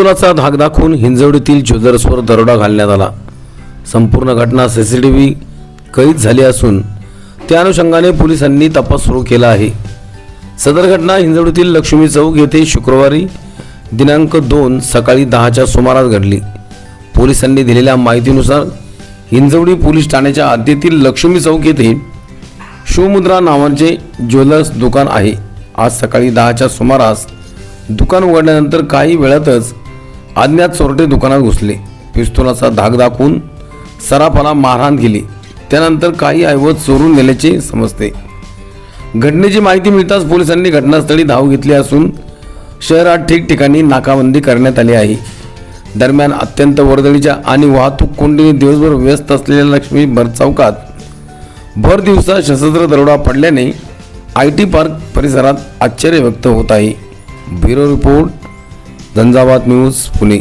पिस्तुलाचा धाक दाखवून हिंजवडीतील ज्वेलर्सवर दरोडा घालण्यात आला. संपूर्ण घटना सीसी टी व्ही कैद झाली असून त्या अनुषंगाने पोलिसांनी तपास सुरू केला आहे. सदर घटना हिंजवडीतील लक्ष्मी चौक येथे शुक्रवारी दिनांक दोन सकाळी दहाच्या सुमारास घडली. पोलिसांनी दिलेल्या माहितीनुसार हिंजवडी पोलीस ठाण्याच्या हद्दीतील लक्ष्मी चौक येथे शिवमुद्रा नावाचे ज्वेलर्स दुकान आहे. आज सकाळी दहाच्या सुमारास दुकान उघडल्यानंतर काही वेळातच अज्ञात चोरटे दुकानात घुसले. पिस्तुलाचा धाक दाखवून सराफाला मारहाण केली. त्यानंतर काही ऐवज चोरून नेल्याचे समजते. घटनेची माहिती मिळताच पोलिसांनी घटनास्थळी धाव घेतली असून शहरात ठिकठिकाणी नाकाबंदी करण्यात आली आहे. दरम्यान अत्यंत वर्दळीच्या आणि वाहतूक कोंडीने दिवसभर व्यस्त असलेल्या लक्ष्मी भर चौकात भर दिवसा सशस्त्र दरोडा पडल्याने आय टी पार्क परिसरात आश्चर्य व्यक्त होत आहे. Bureau report Jhanjhavat news Pune.